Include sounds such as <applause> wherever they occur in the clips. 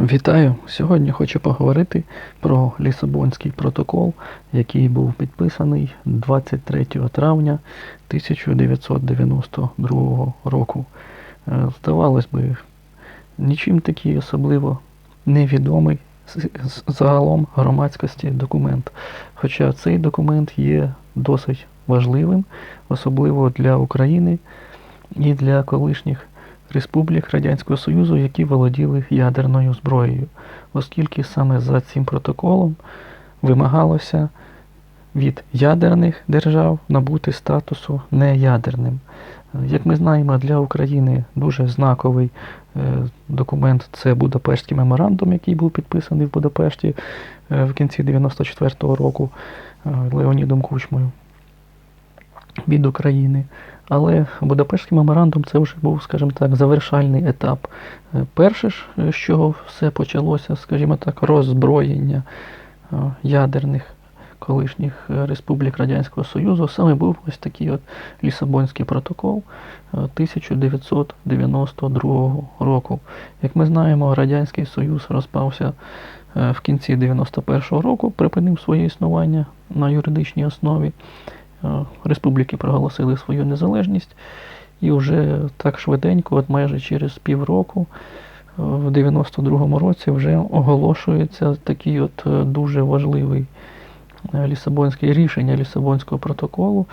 Вітаю! Сьогодні хочу поговорити про Лісабонський протокол, який був підписаний 23 травня 1992 року. Е, Здавалось би, нічим такий особливо невідомий загалом громадськості документ. Хоча цей документ є досить важливим, особливо для України і для колишніх республік Радянського Союзу, які володіли ядерною зброєю, оскільки саме за цим протоколом вимагалося від ядерних держав набути статусу неядерним. Як ми знаємо, для України дуже знаковий е, документ це Будапештський меморандум, який був підписаний в Будапешті е, в кінці 94-го року е, Леонідом Кучмою від України. Але Будапештський меморандум це вже був, скажімо так, завершальний етап. Е, Перше ж, е, з чого все почалося, скажімо так, роззброєння е, ядерних колишніх республік Радянського Союзу, саме був ось такий от Лісабонський протокол е, 1992 року. Як ми знаємо, Радянський Союз розпався в кінці 91-го року, припинив своє існування на юридичній основі. Е, Республіки проголосили свою незалежність, і вже так швиденько, от майже через півроку, е, в 92-му році вже оголошується такий от е, дуже важливий Лісабонське рішення Лісабонського протоколу.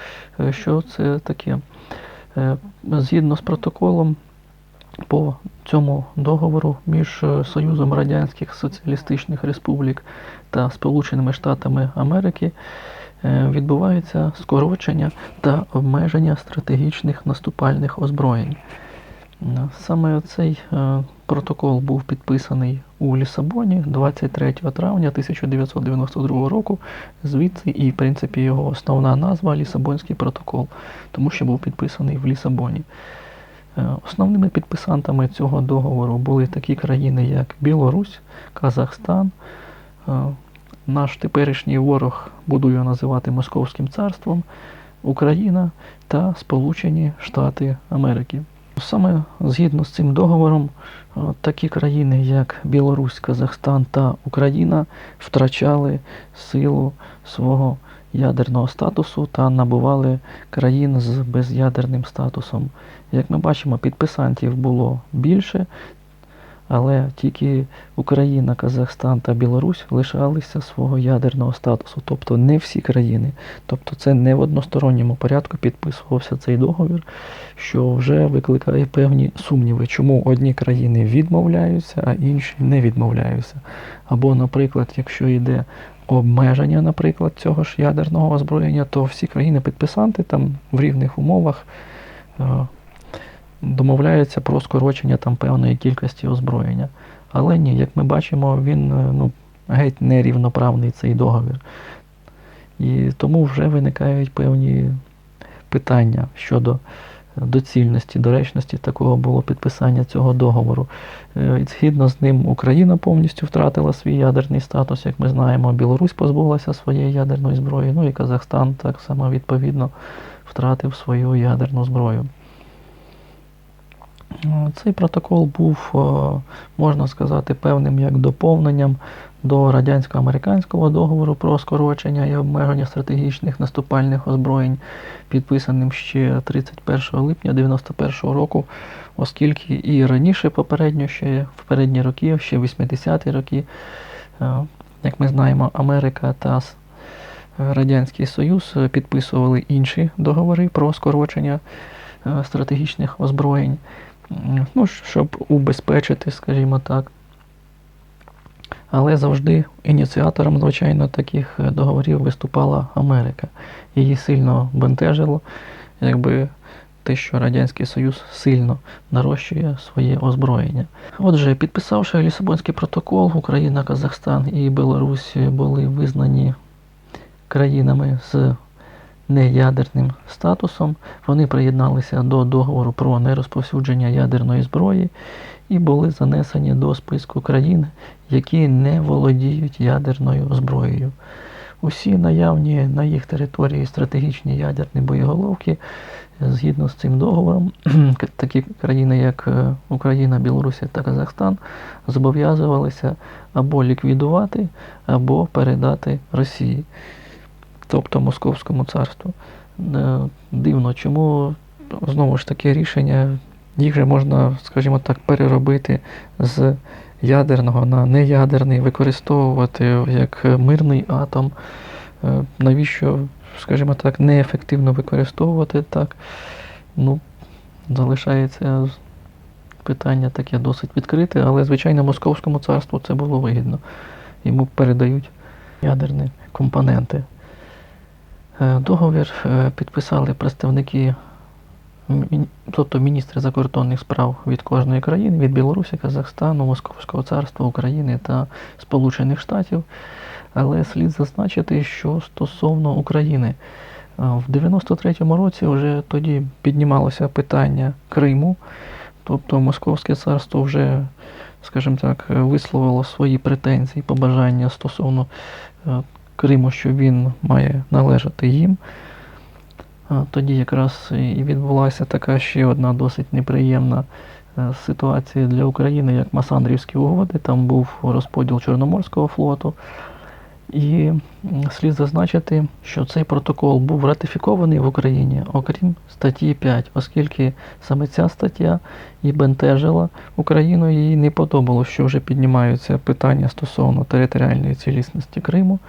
Що це таке? Згідно з протоколом, по цьому договору між Союзом Радянських Соціалістичних Республік та Сполученими Штатами Америки відбувається скорочення та обмеження стратегічних наступальних озброєнь. Е, Саме цей е, протокол був підписаний у Лісабоні 23 травня 1992 року. Звідси і, в принципі, його основна назва Лісабонський протокол, тому що був підписаний в Лісабоні. Е, Основними підписантами цього договору були такі країни, як Білорусь, Казахстан. е, Наш теперішній ворог буду його називати Московським царством, Україна та Сполучені Штати Америки. Саме згідно з цим договором, е, такі країни, як Білорусь, Казахстан та Україна, втрачали силу свого ядерного статусу та набували країн з безядерним статусом. Як ми бачимо, підписантів було більше, але тільки Україна, Казахстан та Білорусь лишалися свого ядерного статусу, тобто не всі країни. Тобто це не в односторонньому порядку підписувався цей договір, що вже викликає певні сумніви, чому одні країни відмовляються, а інші не відмовляються. Або, наприклад, якщо йде обмеження, наприклад, цього ж ядерного озброєння, то всі країни-підписанти там в рівних умовах е, домовляються про скорочення там певної кількості озброєння. Але ні, як ми бачимо, він е, ну, геть нерівноправний цей договір. І тому вже виникають певні питання щодо доцільності, доречності такого було підписання цього договору. Е, Згідно з ним, Україна повністю втратила свій ядерний статус, як ми знаємо, Білорусь позбулася своєї ядерної зброї, ну і Казахстан так само відповідно втратив свою ядерну зброю. Е, Цей протокол був, е, можна сказати, певним як доповненням до радянсько-американського договору про скорочення і обмеження стратегічних наступальних озброєнь, підписаним ще 31 липня 1991 року, оскільки і раніше попередньо, ще в передні роки, ще 80-ті роки, е, як ми знаємо, Америка та Радянський Союз підписували інші договори про скорочення стратегічних озброєнь, ну, щоб убезпечити, скажімо так. Але завжди ініціатором, звичайно, таких е, договорів виступала Америка. Її сильно бентежило, якби те, що Радянський Союз сильно нарощує своє озброєння. Отже, підписавши Лісабонський протокол, Україна, Казахстан і Білорусь були визнані країнами з неядерним статусом. Вони приєдналися до договору про нерозповсюдження ядерної зброї і були занесені до списку країн, які не володіють ядерною зброєю. усі наявні на їх території стратегічні ядерні боєголовки, згідно з цим договором, <clears throat> такі країни, як е, Україна, Білорусі та Казахстан, зобов'язувалися або ліквідувати, або передати Росії, тобто Московському царству. Е, Дивно, чому знову ж таки рішення, їх же можна, скажімо так, переробити з ядерного на неядерний, використовувати як мирний атом. Е, Навіщо, скажімо так, неефективно використовувати так? Ну, залишається питання таке досить відкрите, але, звичайно, Московському царству це було вигідно. Йому передають ядерні компоненти. Е, Договір е, підписали представники, тобто міністри закордонних справ від кожної країни, від Білорусі, Казахстану, Московського царства, України та Сполучених Штатів. Але слід зазначити, що стосовно України, е, в 93-му році вже тоді піднімалося питання Криму, тобто Московське царство вже, скажімо так, висловило свої претензії, побажання стосовно Криму, що він має належати їм. Тоді якраз і відбулася така ще одна досить неприємна е, ситуація для України, як Масандрівські угоди. Там був розподіл Чорноморського флоту. І слід зазначити, що цей протокол був ратифікований в Україні, окрім статті 5, оскільки саме ця стаття і бентежила Україну, їй не подобалося, що вже піднімаються питання стосовно територіальної цілісності Криму.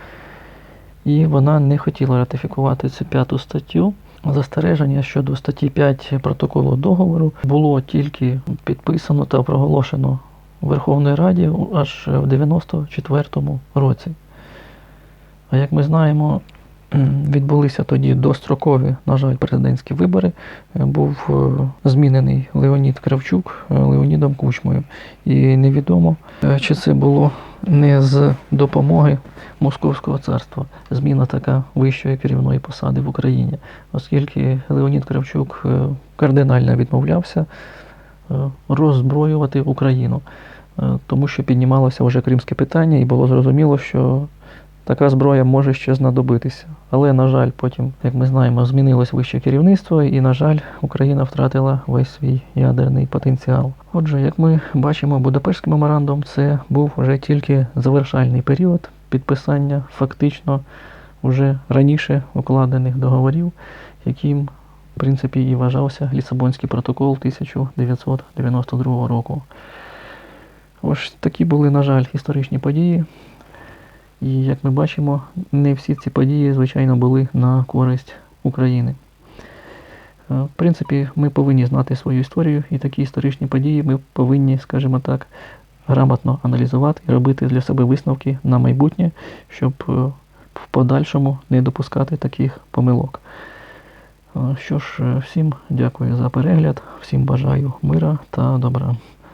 І вона не хотіла ратифікувати цю п'яту статтю. Застереження щодо статті 5 протоколу договору було тільки підписано та проголошено у Верховній Раді аж в 94-му році. А як ми знаємо, відбулися тоді дострокові, на жаль, президентські вибори. Був е, змінений Леонід Кравчук е, Леонідом Кучмою. І невідомо, е, чи це було не з допомоги Московського царства, зміна така вищої керівної посади в Україні, оскільки Леонід Кравчук е, кардинально відмовлявся е, роззброювати Україну, е, тому що піднімалося вже кримське питання, і було зрозуміло, що така зброя може ще знадобитися. Але, на жаль, потім, як ми знаємо, змінилось вище керівництво, і, на жаль, Україна втратила весь свій ядерний потенціал. Отже, як ми бачимо, Будапештський меморандум це був вже тільки завершальний період підписання фактично вже раніше укладених договорів, яким в принципі і вважався Лісабонський протокол 1992 року. Ось такі були, на жаль, історичні події. І як ми бачимо, не всі ці події, звичайно, були на користь України. Е, В принципі, ми повинні знати свою історію, і такі історичні події ми повинні, скажімо так, грамотно аналізувати і робити для себе висновки на майбутнє, щоб е, в подальшому не допускати таких помилок. Е, Що ж, всім дякую за перегляд, всім бажаю мира та добра.